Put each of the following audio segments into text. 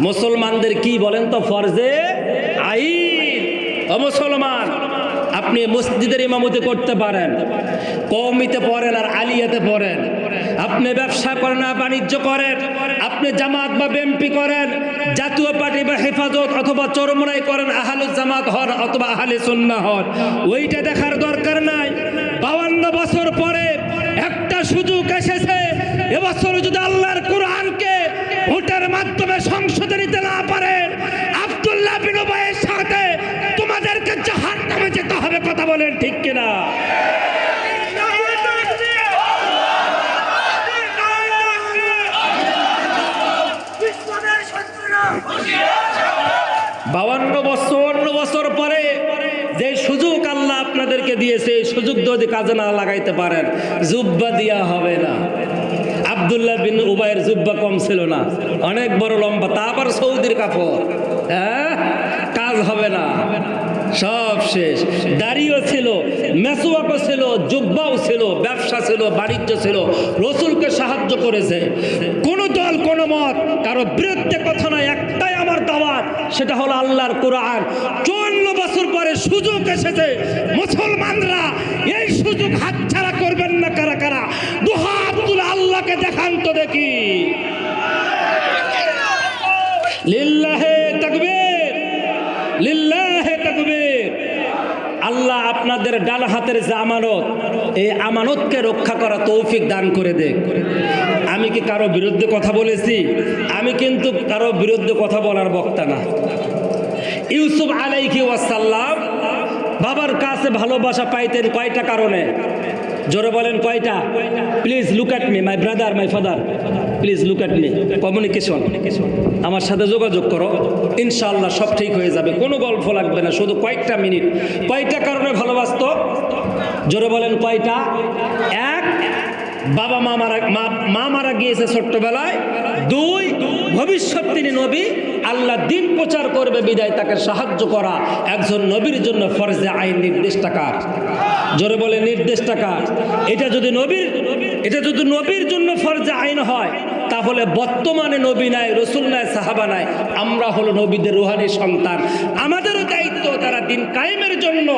মুসলমানদের কি বলেন তো? ফরজে আইন। মুসলমান, আপনি মসজিদের ইমামতি করতে পারেন কৌমিতে পড়েন আর আলিয়াতে পড়েন। আপনি ব্যবসা করেন আর বাণিজ্য করেন, আপনি জামাত বা বিএমপি করেন, জাতীয় পার্টি বা হেফাজত অথবা চরমরাই করেন, আহলে জামাত হন অথবা আহলে সুন্নাহ হন। ওইটা দেখার দরকার নাই। বাউান্ন বছর পরে একটা সুযোগ এসেছে। এবছর যদি আল্লাহর কোরআনকে ভোটের মাধ্যমে সংসদে নিতে না পারেন আব্দুল্লাহ বিন উবাইয়ের সাথে তোমাদেরকে জাহান নামে যেতে হবে, কথা বলেন ঠিক কিনা? বাউান্ন বছর বছর পরে যে সুযোগ আল্লাহ আপনাদেরকে দিয়েছে সুযোগ যদি কাজে না লাগাইতে পারেন, জুব্বা দিয়া হবে না। আবদুল্লাহ বিন উবাইয়ের জুব্বা কম ছিল না। অনেক বড় লম্বা, তা আবার সৌদির কাপড়। হ্যাঁ? কাজ হবে না। সব শেষ। দাড়িও ছিল মেসুয়াকও ছিল, জুব্বাও ছিল, ব্যবসা ছিল, বাণিজ্য ছিল। রসুলকে সাহায্য করেছে। কোন দল, কোন মত, কারও বিরুদ্ধে কথা নয়, একটাই আমার দাওয়াত, সেটা হলো আল্লাহর কোরআন। চুয়ান্ন বছর পরে সুযোগ এসেছে। মুসলমানরা এই সুযোগ হাতছাড়া করবেন না কারা কারা? দেখি লিল্লাহে তাকবীর লিল্লাহে তাকবীর। আল্লাহ আপনাদের ডাল হাতের যে আমানত, এই আমানতকে রক্ষা করা তৌফিক দান করে দেখ আমি কি কারও বিরুদ্ধে কথা বলেছি? আমি কিন্তু কারও বিরুদ্ধে কথা বলার বক্তা না। ইউসুফ আলাইহি ওয়াসাল্লাম ভালোবাসা পাইতেন কয়টা কারণে? জোরে বলেন কয়টা? Please look at me my brother my father please look at me communication আমার সাথে যোগাযোগ করো। ইনশাআল্লাহ সব ঠিক হয়ে যাবে। কোনো গল্প লাগবে না, শুধু কয়েকটা মিনিট। কয়টা কারণে ভালোবাসত? জোরে বলেন কয়টা? এক, বাবা মা মারা মা মারা গিয়েছে ছোট্টবেলায়। দুই, ভবিষ্যৎ তিনি নবী। আল্লাহ দিন প্রচার করবে, বিদায় তাকে সাহায্য করা। একজন নবীর জন্য ফরজে আইন নির্দেশটা কার? জোরে বলে, নির্দেশটা কার? এটা যদি নবীর, এটা যদি নবীর জন্য ফরজে আইন হয়, তাহলে বর্তমানে নবী নাই, রসুল নাই, সাহাবা নাই, আমরা হলো নবীদের রুহানি সন্তান। আমাদেরও দায়িত্ব তারা দিন কায়েমের জন্য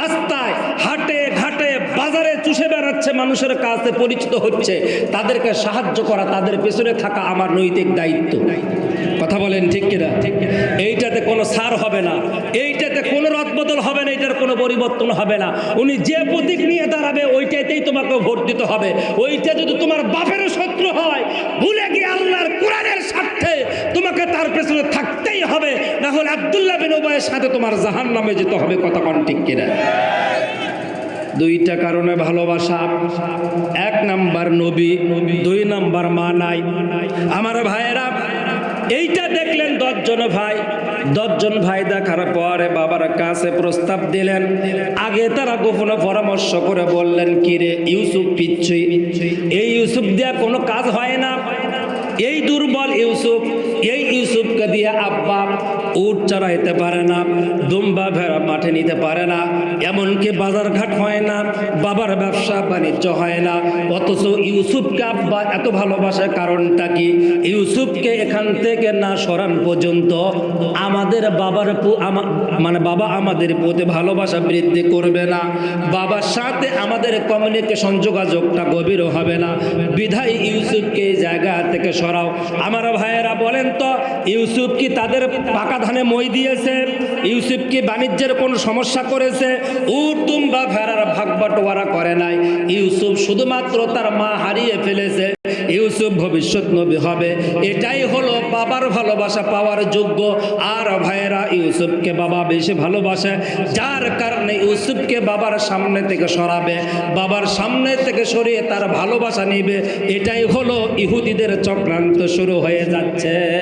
রাস্তায়, হাটে, ঘাটে, বাজারে চুষে বেড়াচ্ছে, মানুষের কাছে পরিচিত হচ্ছে। তাদেরকে সাহায্য করা, তাদের পেছনে থাকা আমার নৈতিক দায়িত্ব। কথা বলেন ঠিক কিনা? এইটাতে কোনো সার হবে না। এইটাতে কোনো রদবদল হবে না এটার কোনো পরিবর্তন হবে না। উনি যে প্রতীক নিয়ে দাঁড়াবে, ওইটাতেই তোমাকে ভোট দিতে হবে। ওইটা যদি তোমার বাপেরও শত্রু হয়, ভুলে গিয়ে আল্লাহর কোরআনের স্বার্থে তোমাকে তার পেছনে থাকতেই না আবদুল্লাহ বিন উবাইয়ের সাথে তোমার জাহান নামে যেতে হবে, কথা কন ঠিক কিনা? দুইটা কারণে ভালোবাসা। এক নাম্বার নবী, দুই নাম্বার মা নাই। আমার ভাইয়েরা, এইটা দেখলেন দশজন ভাই। দশজন ভাই দেখার পরে বাবার কাছে প্রস্তাব দিলেন। আগে তারা গোপনে পরামর্শ করে বললেন কি রে ইউসুফ পিচ্ছুই এই ইউসুফ দেওয়া কোনো কাজ হয় না? এই দুর্বল ইউসুফ এই ইউসুফকে দিয়ে আব্বা উট চড়াইতে পারে না, দুম্বা ভেড়া মাঠে নিতে পারে না, এমনকি বাজারঘাট হয় না, বাবার ব্যবসা বাণিজ্য হয় না। অথচ ইউসুফকে আব্বা এত ভালোবাসার কারণটা কি? ইউসুফকে এখান থেকে না সরান পর্যন্ত আমাদের বাবার মানে বাবা আমাদের প্রতি ভালোবাসা বৃদ্ধি করবে না। বাবার সাথে আমাদের কমিউনিকেশন যোগাযোগটা গভীর হবে না। বিধায় ইউসুফকে জায়গা থেকে সরাও। আমার ভাইয়েরা বলেন তো ইউসুফ কি তাদের পাকা ধানে মই দিয়েছে? ইউসুফ কি বাণিজ্যের কোনো সমস্যা করেছে? উর্তুম বা ভেড়ার ভাগ বাটোয়ারা করে নাই। ইউসুফ শুধুমাত্র তার মা হারিয়ে ফেলেছে। ইউসুফ ভবিষ্যৎ নবী হবে। এটাই হলো বাবার ভালোবাসা পাওয়ার যোগ্য। আর ভাইয়েরা, ইউসুফকে বাবা বেশি ভালোবাসে। যার কারণে ইউসুফকে বাবার সামনে থেকে সরাবে। বাবার সামনে থেকে সরিয়ে তার ভালোবাসা নিবে। এটাই হলো ইহুদিদের চক্রান্ত শুরু হয়ে যাচ্ছে।